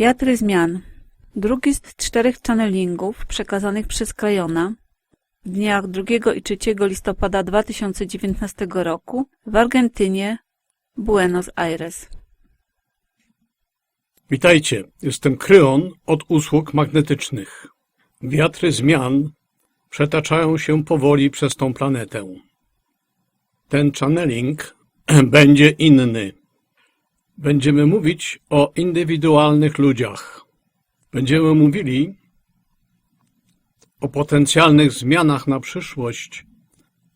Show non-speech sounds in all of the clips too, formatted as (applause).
Wiatry zmian. Drugi z czterech channelingów przekazanych przez Krajona w dniach 2 i 3 listopada 2019 roku w Argentynie, Buenos Aires. Witajcie, jestem Kryon od usług magnetycznych. Wiatry zmian przetaczają się powoli przez tą planetę. Ten channeling (clears throat) będzie inny. Będziemy mówić o indywidualnych ludziach. Będziemy mówili o potencjalnych zmianach na przyszłość,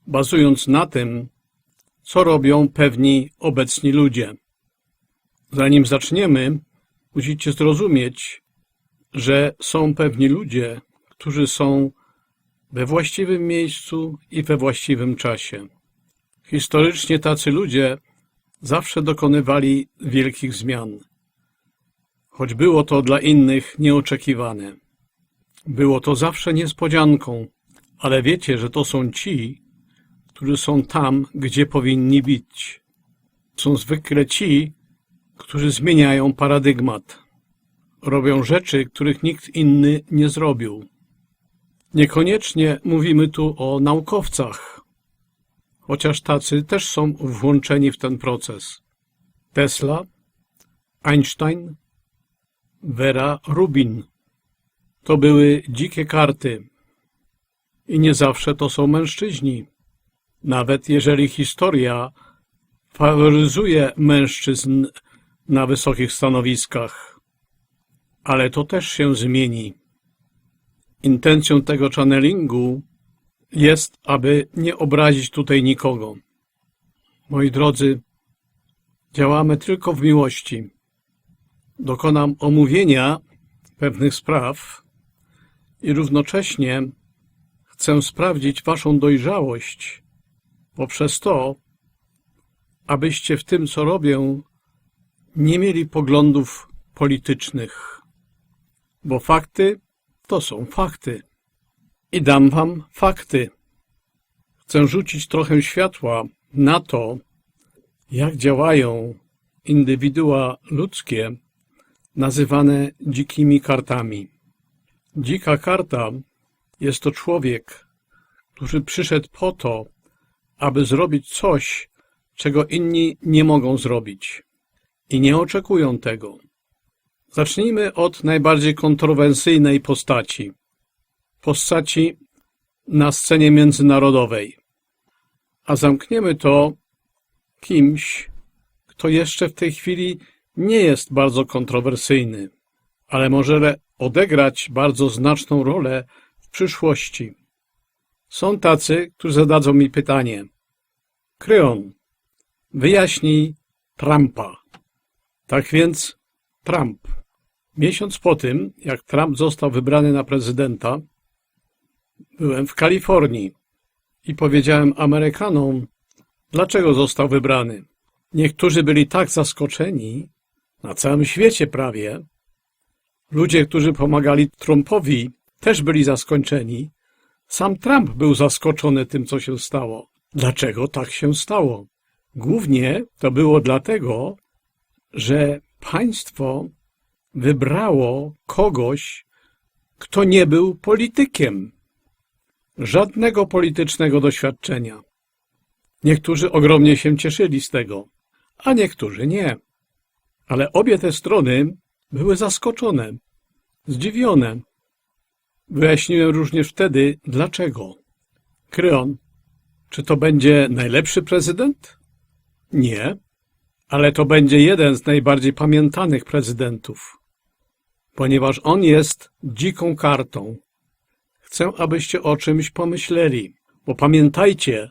bazując na tym, co robią pewni obecni ludzie. Zanim zaczniemy, musicie zrozumieć, że są pewni ludzie, którzy są we właściwym miejscu i we właściwym czasie. Historycznie tacy ludzie zawsze dokonywali wielkich zmian, choć było to dla innych nieoczekiwane. Było to zawsze niespodzianką, ale wiecie, że to są ci, którzy są tam, gdzie powinni być. Są zwykle ci, którzy zmieniają paradygmat. Robią rzeczy, których nikt inny nie zrobił. Niekoniecznie mówimy tu o naukowcach, chociaż tacy też są włączeni w ten proces. Tesla, Einstein, Vera Rubin. To były dzikie karty. I nie zawsze to są mężczyźni. Nawet jeżeli historia faworyzuje mężczyzn na wysokich stanowiskach. Ale to też się zmieni. Intencją tego channelingu jest, aby nie obrazić tutaj nikogo. Moi drodzy, działamy tylko w miłości. Dokonam omówienia pewnych spraw i równocześnie chcę sprawdzić waszą dojrzałość poprzez to, abyście w tym, co robię, nie mieli poglądów politycznych, bo fakty to są fakty. I dam wam fakty. Chcę rzucić trochę światła na to, jak działają indywidua ludzkie nazywane dzikimi kartami. Dzika karta jest to człowiek, który przyszedł po to, aby zrobić coś, czego inni nie mogą zrobić i nie oczekują tego. Zacznijmy od najbardziej kontrowersyjnej postaci. Postaci na scenie międzynarodowej. A zamkniemy to kimś, kto jeszcze w tej chwili nie jest bardzo kontrowersyjny, ale może odegrać bardzo znaczną rolę w przyszłości. Są tacy, którzy zadadzą mi pytanie. Kryon, wyjaśnij Trumpa. Tak więc Trump. Miesiąc po tym, jak Trump został wybrany na prezydenta, byłem w Kalifornii i powiedziałem Amerykanom, dlaczego został wybrany. Niektórzy byli tak zaskoczeni, na całym świecie prawie. Ludzie, którzy pomagali Trumpowi, też byli zaskoczeni. Sam Trump był zaskoczony tym, co się stało. Dlaczego tak się stało? Głównie to było dlatego, że państwo wybrało kogoś, kto nie był politykiem. Żadnego politycznego doświadczenia. Niektórzy ogromnie się cieszyli z tego, a niektórzy nie. Ale obie te strony były zaskoczone, zdziwione. Wyjaśniłem również wtedy, dlaczego. Kreon, czy to będzie najlepszy prezydent? Nie, ale to będzie jeden z najbardziej pamiętanych prezydentów, ponieważ on jest dziką kartą. Chcę, abyście o czymś pomyśleli, bo pamiętajcie,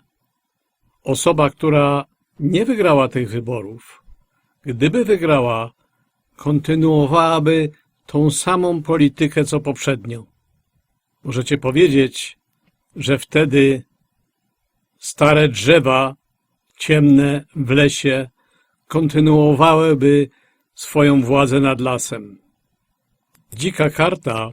osoba, która nie wygrała tych wyborów, gdyby wygrała, kontynuowałaby tą samą politykę, co poprzednio. Możecie powiedzieć, że wtedy stare drzewa ciemne w lesie kontynuowałyby swoją władzę nad lasem. Dzika karta,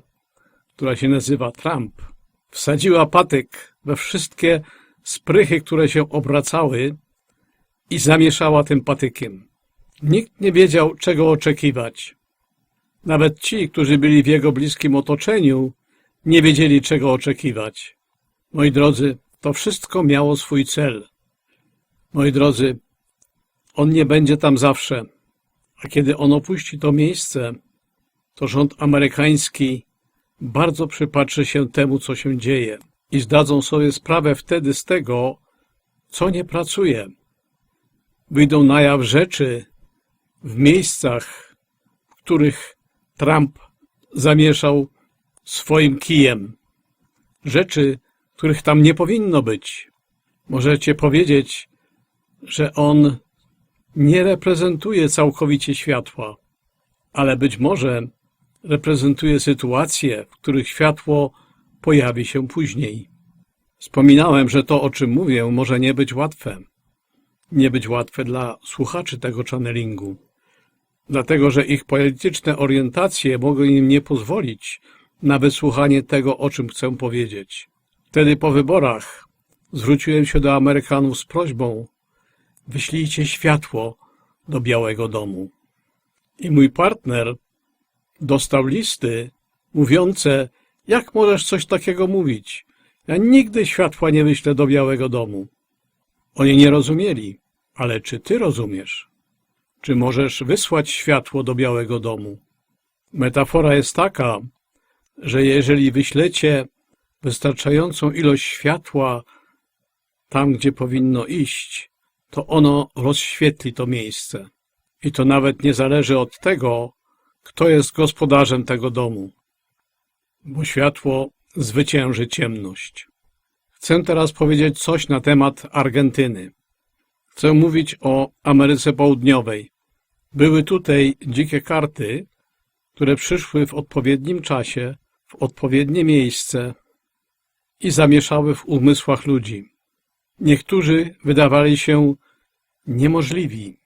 która się nazywa Trump, wsadziła patyk we wszystkie sprychy, które się obracały i zamieszała tym patykiem. Nikt nie wiedział, czego oczekiwać. Nawet ci, którzy byli w jego bliskim otoczeniu, nie wiedzieli czego oczekiwać. Moi drodzy, to wszystko miało swój cel. Moi drodzy, on nie będzie tam zawsze, a kiedy on opuści to miejsce, to rząd amerykański bardzo przypatrzy się temu, co się dzieje i zdadzą sobie sprawę wtedy z tego, co nie pracuje. Wyjdą na jaw rzeczy w miejscach, w których Trump zamieszał swoim kijem. Rzeczy, których tam nie powinno być. Możecie powiedzieć, że on nie reprezentuje całkowicie światła, ale być może reprezentuje sytuacje, w których światło pojawi się później. Wspominałem, że to, o czym mówię, może nie być łatwe. Nie być łatwe dla słuchaczy tego channelingu, dlatego że ich polityczne orientacje mogą im nie pozwolić na wysłuchanie tego, o czym chcę powiedzieć. Wtedy po wyborach zwróciłem się do Amerykanów z prośbą: wyślijcie światło do Białego Domu. I mój partner dostał listy mówiące, jak możesz coś takiego mówić? Ja nigdy światła nie wyślę do Białego Domu. Oni nie rozumieli, ale czy ty rozumiesz? Czy możesz wysłać światło do Białego Domu? Metafora jest taka, że jeżeli wyślecie wystarczającą ilość światła tam, gdzie powinno iść, to ono rozświetli to miejsce. I to nawet nie zależy od tego, kto jest gospodarzem tego domu, bo światło zwycięży ciemność. Chcę teraz powiedzieć coś na temat Argentyny. Chcę mówić o Ameryce Południowej. Były tutaj dzikie karty, które przyszły w odpowiednim czasie, w odpowiednie miejsce i zamieszały w umysłach ludzi. Niektórzy wydawali się niemożliwi.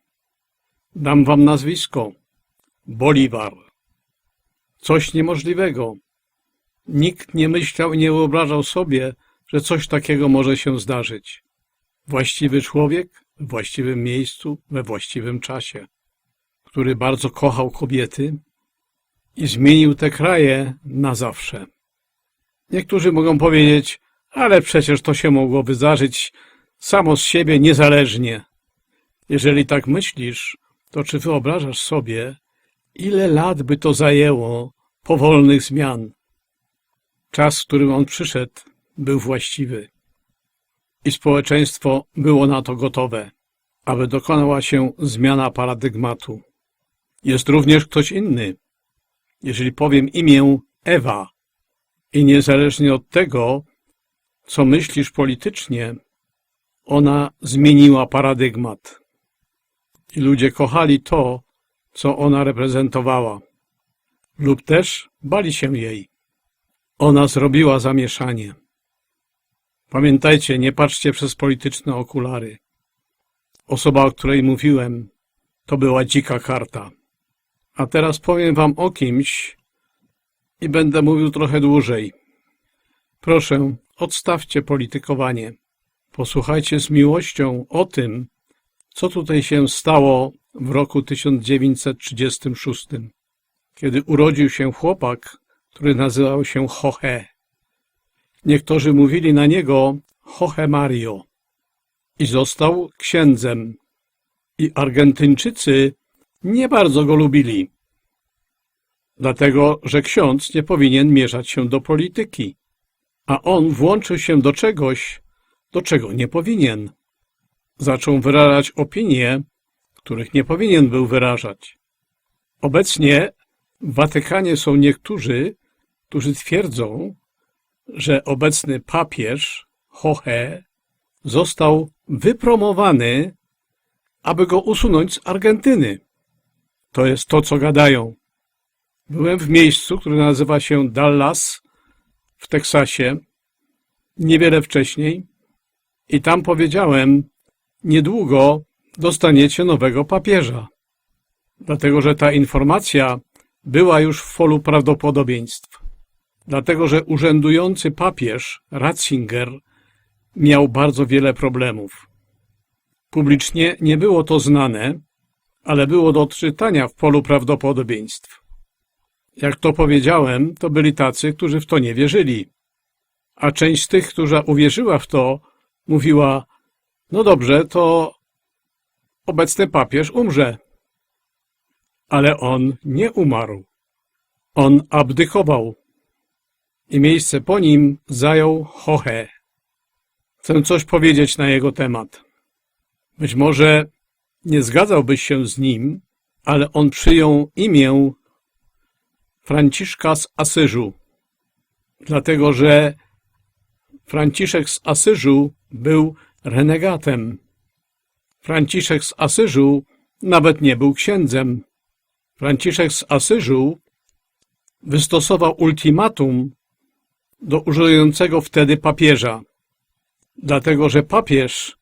Dam wam nazwisko. Bolivar. Coś niemożliwego. Nikt nie myślał i nie wyobrażał sobie, że coś takiego może się zdarzyć. Właściwy człowiek w właściwym miejscu, we właściwym czasie, który bardzo kochał kobiety i zmienił te kraje na zawsze. Niektórzy mogą powiedzieć, ale przecież to się mogło wydarzyć samo z siebie niezależnie. Jeżeli tak myślisz, to czy wyobrażasz sobie, ile lat by to zajęło powolnych zmian? Czas, w którym on przyszedł, był właściwy i społeczeństwo było na to gotowe, aby dokonała się zmiana paradygmatu. Jest również ktoś inny. Jeżeli powiem imię Ewa i niezależnie od tego, co myślisz politycznie, ona zmieniła paradygmat. I ludzie kochali to, co ona reprezentowała. Lub też bali się jej. Ona zrobiła zamieszanie. Pamiętajcie, nie patrzcie przez polityczne okulary. Osoba, o której mówiłem, to była dzika karta. A teraz powiem wam o kimś i będę mówił trochę dłużej. Proszę, odstawcie politykowanie. Posłuchajcie z miłością o tym, co tutaj się stało w roku 1936, kiedy urodził się chłopak, który nazywał się Jorge. Niektórzy mówili na niego Jorge Mario i został księdzem. I Argentyńczycy nie bardzo go lubili, dlatego że ksiądz nie powinien mieszać się do polityki, a on włączył się do czegoś, do czego nie powinien. Zaczął wyrażać opinie, których nie powinien był wyrażać. Obecnie w Watykanie są niektórzy, którzy twierdzą, że obecny papież Jorge został wypromowany, aby go usunąć z Argentyny. To jest to, co gadają. Byłem w miejscu, które nazywa się Dallas w Teksasie niewiele wcześniej i tam powiedziałem, niedługo dostaniecie nowego papieża. Dlatego, że ta informacja była już w polu prawdopodobieństw. Dlatego, że urzędujący papież Ratzinger miał bardzo wiele problemów. Publicznie nie było to znane, ale było do odczytania w polu prawdopodobieństw. Jak to powiedziałem, to byli tacy, którzy w to nie wierzyli. A część z tych, która uwierzyła w to, mówiła, no dobrze, to obecny papież umrze. Ale on nie umarł. On abdykował. I miejsce po nim zajął Hohe. Chcę coś powiedzieć na jego temat. Być może nie zgadzałbyś się z nim, ale on przyjął imię Franciszka z Asyżu, dlatego że Franciszek z Asyżu był renegatem. Franciszek z Asyżu nawet nie był księdzem. Franciszek z Asyżu wystosował ultimatum do urzędującego wtedy papieża, dlatego że papież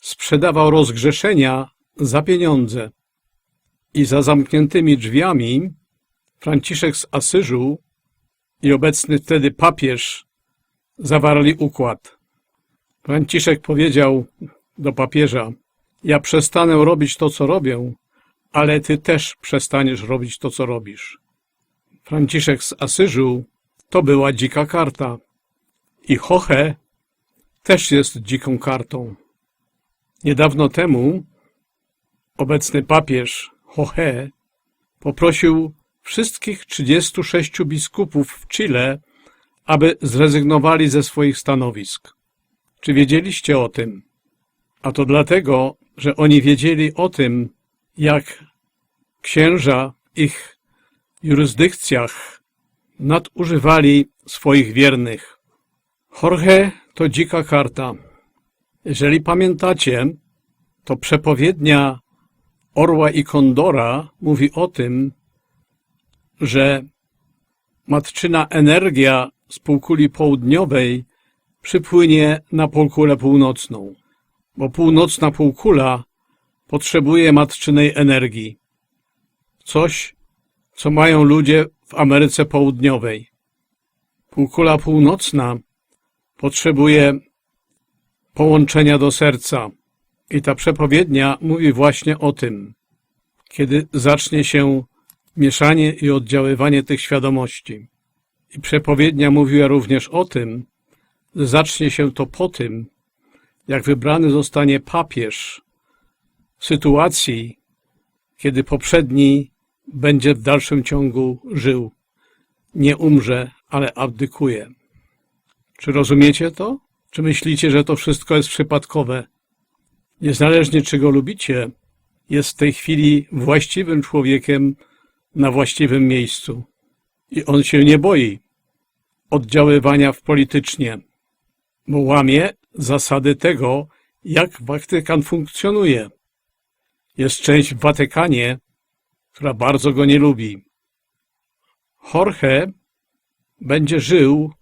sprzedawał rozgrzeszenia za pieniądze i za zamkniętymi drzwiami Franciszek z Asyżu i obecny wtedy papież zawarli układ. Franciszek powiedział do papieża, ja przestanę robić to, co robię, ale ty też przestaniesz robić to, co robisz. Franciszek z Asyżu to była dzika karta i Hoche też jest dziką kartą. Niedawno temu obecny papież Hoche poprosił wszystkich 36 biskupów w Chile, aby zrezygnowali ze swoich stanowisk. Czy wiedzieliście o tym? A to dlatego, że oni wiedzieli o tym, jak księża w ich jurysdykcjach nadużywali swoich wiernych. Jorge to dzika karta. Jeżeli pamiętacie, to przepowiednia Orła i Kondora mówi o tym, że matczyna energia z półkuli południowej przypłynie na półkulę północną, bo północna półkula potrzebuje matczynej energii. Coś, co mają ludzie w Ameryce Południowej. Półkula północna potrzebuje połączenia do serca. I ta przepowiednia mówi właśnie o tym, kiedy zacznie się mieszanie i oddziaływanie tych świadomości. I przepowiednia mówiła również o tym, że zacznie się to po tym, jak wybrany zostanie papież w sytuacji, kiedy poprzedni będzie w dalszym ciągu żył. Nie umrze, ale abdykuje. Czy rozumiecie to? Czy myślicie, że to wszystko jest przypadkowe? Niezależnie czy go lubicie, jest w tej chwili właściwym człowiekiem na właściwym miejscu. I on się nie boi oddziaływania w politycznie, bo łamie zasady tego, jak Watykan funkcjonuje. Jest część w Watykanie, która bardzo go nie lubi. Jorge będzie żył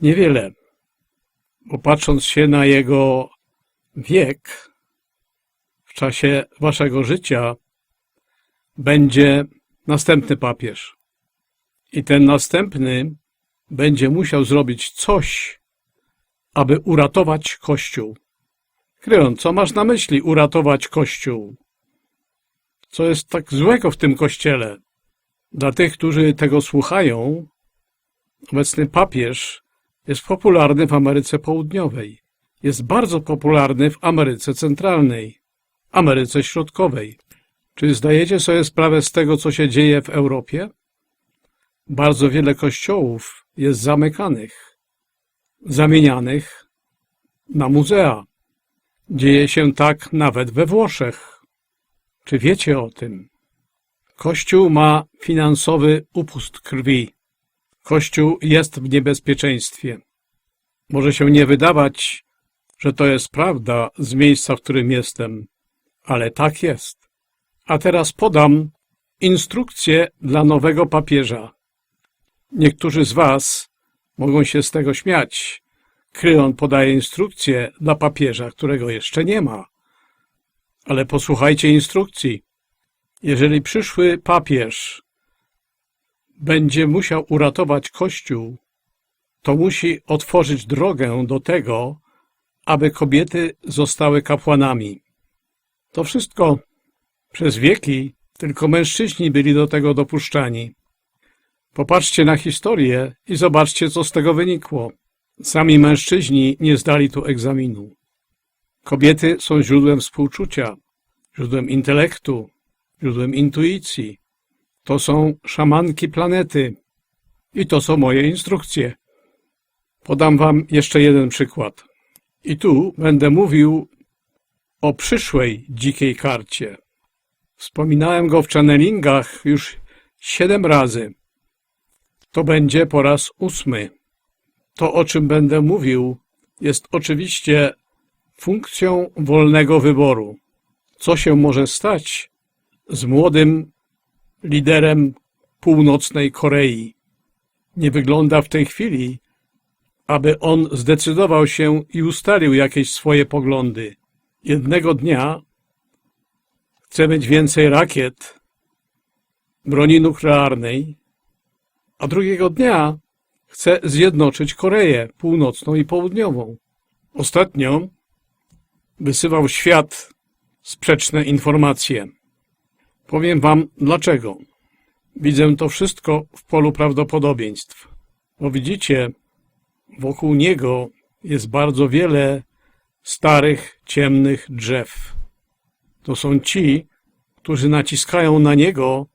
niewiele, bo patrząc się na jego wiek w czasie waszego życia, będzie następny papież. I ten następny będzie musiał zrobić coś, aby uratować Kościół. Kryon, co masz na myśli uratować Kościół? Co jest tak złego w tym Kościele? Dla tych, którzy tego słuchają, obecny papież jest popularny w Ameryce Południowej. Jest bardzo popularny w Ameryce Centralnej, Ameryce Środkowej. Czy zdajecie sobie sprawę z tego, co się dzieje w Europie? Bardzo wiele kościołów jest zamykanych, zamienianych na muzea. Dzieje się tak nawet we Włoszech. Czy wiecie o tym? Kościół ma finansowy upust krwi. Kościół jest w niebezpieczeństwie. Może się nie wydawać, że to jest prawda z miejsca, w którym jestem, ale tak jest. A teraz podam instrukcję dla nowego papieża. Niektórzy z Was mogą się z tego śmiać. Kryon podaje instrukcję dla papieża, którego jeszcze nie ma. Ale posłuchajcie instrukcji. Jeżeli przyszły papież będzie musiał uratować Kościół, to musi otworzyć drogę do tego, aby kobiety zostały kapłanami. To wszystko przez wieki tylko mężczyźni byli do tego dopuszczani. Popatrzcie na historię i zobaczcie, co z tego wynikło. Sami mężczyźni nie zdali tu egzaminu. Kobiety są źródłem współczucia, źródłem intelektu, źródłem intuicji. To są szamanki planety. I to są moje instrukcje. Podam wam jeszcze jeden przykład. I tu będę mówił o przyszłej dzikiej karcie. Wspominałem go w channelingach już siedem razy. To będzie po raz ósmy. To, o czym będę mówił, jest oczywiście funkcją wolnego wyboru. Co się może stać z młodym liderem północnej Korei? Nie wygląda w tej chwili, aby on zdecydował się i ustalił jakieś swoje poglądy. Jednego dnia chce mieć więcej rakiet, broni nuklearnej, a drugiego dnia chce zjednoczyć Koreę Północną i Południową. Ostatnio wysyłał świat sprzeczne informacje. Powiem wam dlaczego. Widzę to wszystko w polu prawdopodobieństw. Bo widzicie, wokół niego jest bardzo wiele starych, ciemnych drzew. To są ci, którzy naciskają na niego,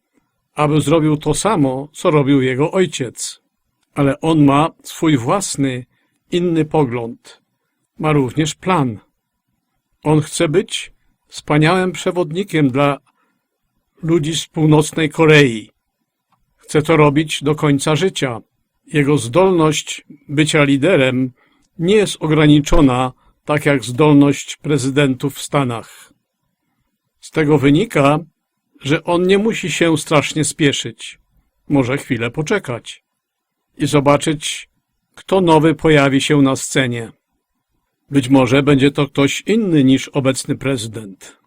aby zrobił to samo, co robił jego ojciec. Ale on ma swój własny, inny pogląd. Ma również plan. On chce być wspaniałym przewodnikiem dla ludzi z północnej Korei. Chce to robić do końca życia. Jego zdolność bycia liderem nie jest ograniczona tak jak zdolność prezydentów w Stanach. Z tego wynika, że on nie musi się strasznie spieszyć. Może chwilę poczekać i zobaczyć, kto nowy pojawi się na scenie. Być może będzie to ktoś inny niż obecny prezydent.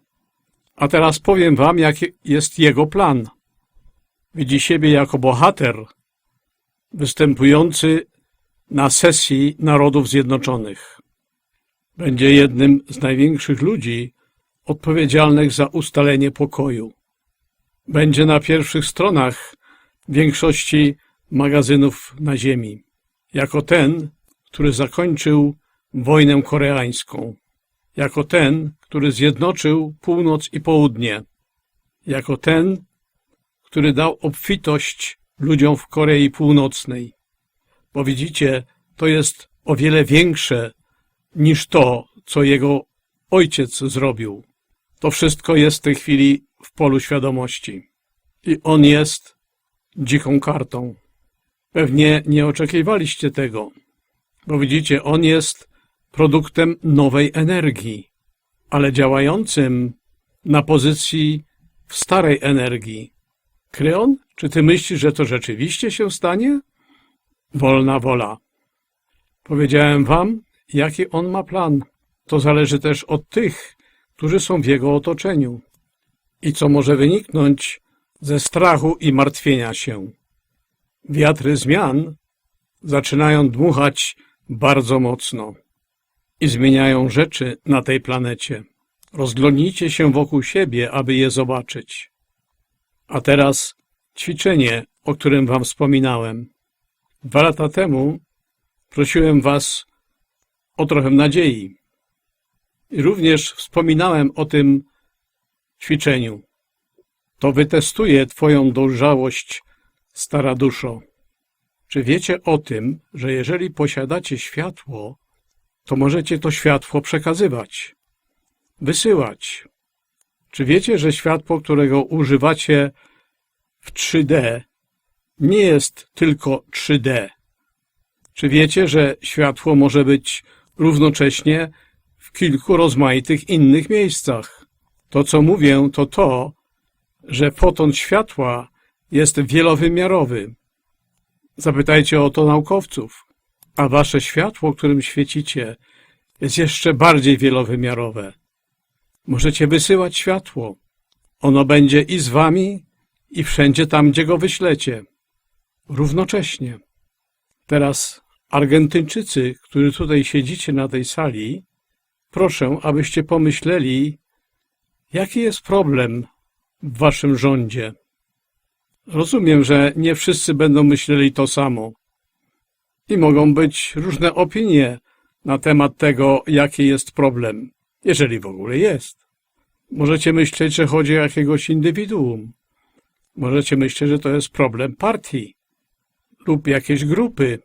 A teraz powiem wam, jaki jest jego plan. Widzi siebie jako bohater występujący na sesji Narodów Zjednoczonych. Będzie jednym z największych ludzi odpowiedzialnych za ustalenie pokoju. Będzie na pierwszych stronach większości magazynów na Ziemi, jako ten, który zakończył wojnę koreańską, jako ten, który zjednoczył północ i południe, jako ten, który dał obfitość ludziom w Korei Północnej. Bo widzicie, to jest o wiele większe niż to, co jego ojciec zrobił. To wszystko jest w tej chwili w polu świadomości. I on jest dziką kartą. Pewnie nie oczekiwaliście tego, bo widzicie, on jest produktem nowej energii, ale działającym na pozycji w starej energii. Kreon, czy ty myślisz, że to rzeczywiście się stanie? Wolna wola. Powiedziałem wam, jaki on ma plan. To zależy też od tych, którzy są w jego otoczeniu i co może wyniknąć ze strachu i martwienia się. Wiatry zmian zaczynają dmuchać bardzo mocno i zmieniają rzeczy na tej planecie. Rozglądnijcie się wokół siebie, aby je zobaczyć. A teraz ćwiczenie, o którym wam wspominałem. Dwa lata temu prosiłem was o trochę nadziei. Również wspominałem o tym ćwiczeniu. To wytestuje twoją dojrzałość, stara duszo. Czy wiecie o tym, że jeżeli posiadacie światło, to możecie to światło przekazywać, wysyłać? Czy wiecie, że światło, którego używacie w 3D, nie jest tylko 3D? Czy wiecie, że światło może być równocześnie w kilku rozmaitych innych miejscach? To, co mówię, to to, że foton światła jest wielowymiarowy. Zapytajcie o to naukowców. A wasze światło, którym świecicie, jest jeszcze bardziej wielowymiarowe. Możecie wysyłać światło. Ono będzie i z wami, i wszędzie tam, gdzie go wyślecie. Równocześnie. Teraz Argentyńczycy, którzy tutaj siedzicie na tej sali, proszę, abyście pomyśleli, jaki jest problem w waszym rządzie. Rozumiem, że nie wszyscy będą myśleli to samo. I mogą być różne opinie na temat tego, jaki jest problem, jeżeli w ogóle jest. Możecie myśleć, że chodzi o jakiegoś indywiduum. Możecie myśleć, że to jest problem partii lub jakiejś grupy,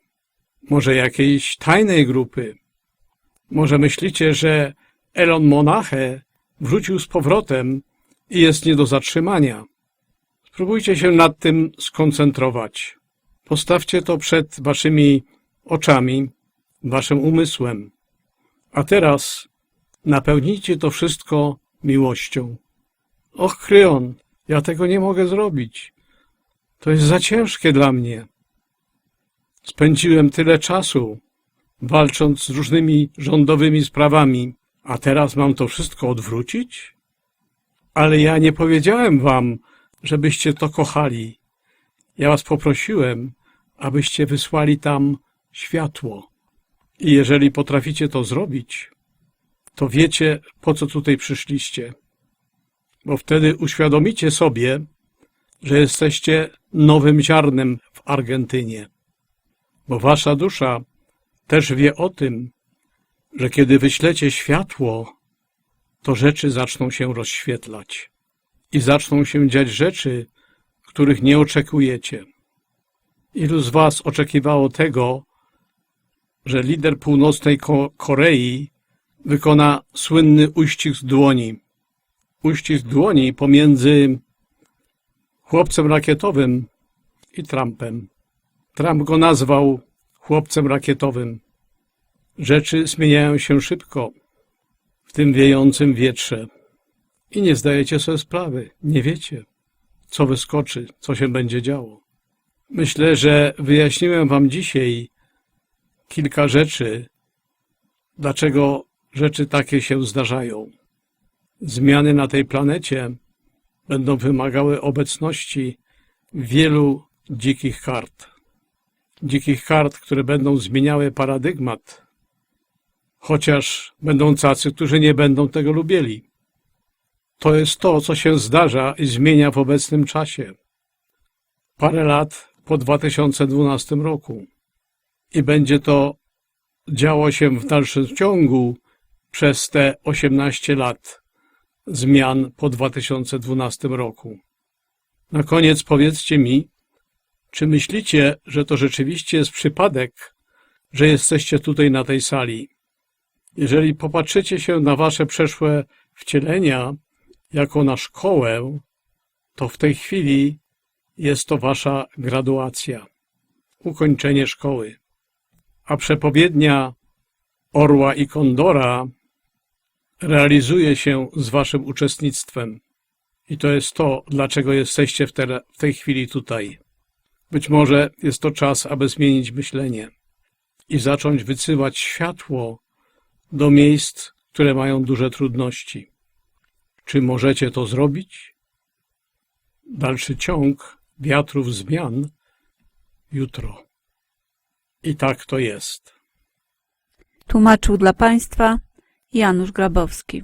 może jakiejś tajnej grupy. Może myślicie, że Elon Monache wrócił z powrotem i jest nie do zatrzymania. Spróbujcie się nad tym skoncentrować. Postawcie to przed waszymi oczami, waszym umysłem. A teraz napełnijcie to wszystko miłością. Och, Kryon, ja tego nie mogę zrobić. To jest za ciężkie dla mnie. Spędziłem tyle czasu walcząc z różnymi rządowymi sprawami, a teraz mam to wszystko odwrócić? Ale ja nie powiedziałem wam, żebyście to kochali. Ja was poprosiłem, abyście wysłali tam światło. I jeżeli potraficie to zrobić, to wiecie, po co tutaj przyszliście. Bo wtedy uświadomicie sobie, że jesteście nowym ziarnem w Argentynie. Bo wasza dusza też wie o tym, że kiedy wyślecie światło, to rzeczy zaczną się rozświetlać i zaczną się dziać rzeczy, których nie oczekujecie. Ilu z was oczekiwało tego, że lider północnej Ko- Korei wykona słynny uścisk dłoni? Uścisk dłoni pomiędzy chłopcem rakietowym i Trumpem. Trump go nazwał chłopcem rakietowym. Rzeczy zmieniają się szybko w tym wiejącym wietrze i nie zdajecie sobie sprawy, nie wiecie, co wyskoczy, co się będzie działo. Myślę, że wyjaśniłem wam dzisiaj kilka rzeczy, dlaczego rzeczy takie się zdarzają. Zmiany na tej planecie będą wymagały obecności wielu dzikich kart dzikich kart, które będą zmieniały paradygmat, chociaż będą tacy, którzy nie będą tego lubili. To jest to, co się zdarza i zmienia w obecnym czasie. Parę lat po 2012 roku. I będzie to działo się w dalszym ciągu przez te 18 lat zmian po 2012 roku. Na koniec powiedzcie mi, czy myślicie, że to rzeczywiście jest przypadek, że jesteście tutaj na tej sali? Jeżeli popatrzycie się na wasze przeszłe wcielenia jako na szkołę, to w tej chwili jest to wasza graduacja, ukończenie szkoły. A przepowiednia orła i kondora realizuje się z waszym uczestnictwem. I to jest to, dlaczego jesteście w, w tej chwili tutaj. Być może jest to czas, aby zmienić myślenie i zacząć wysyłać światło do miejsc, które mają duże trudności. Czy możecie to zrobić? Dalszy ciąg wiatrów zmian jutro. I tak to jest. Tłumaczył dla Państwa Janusz Grabowski.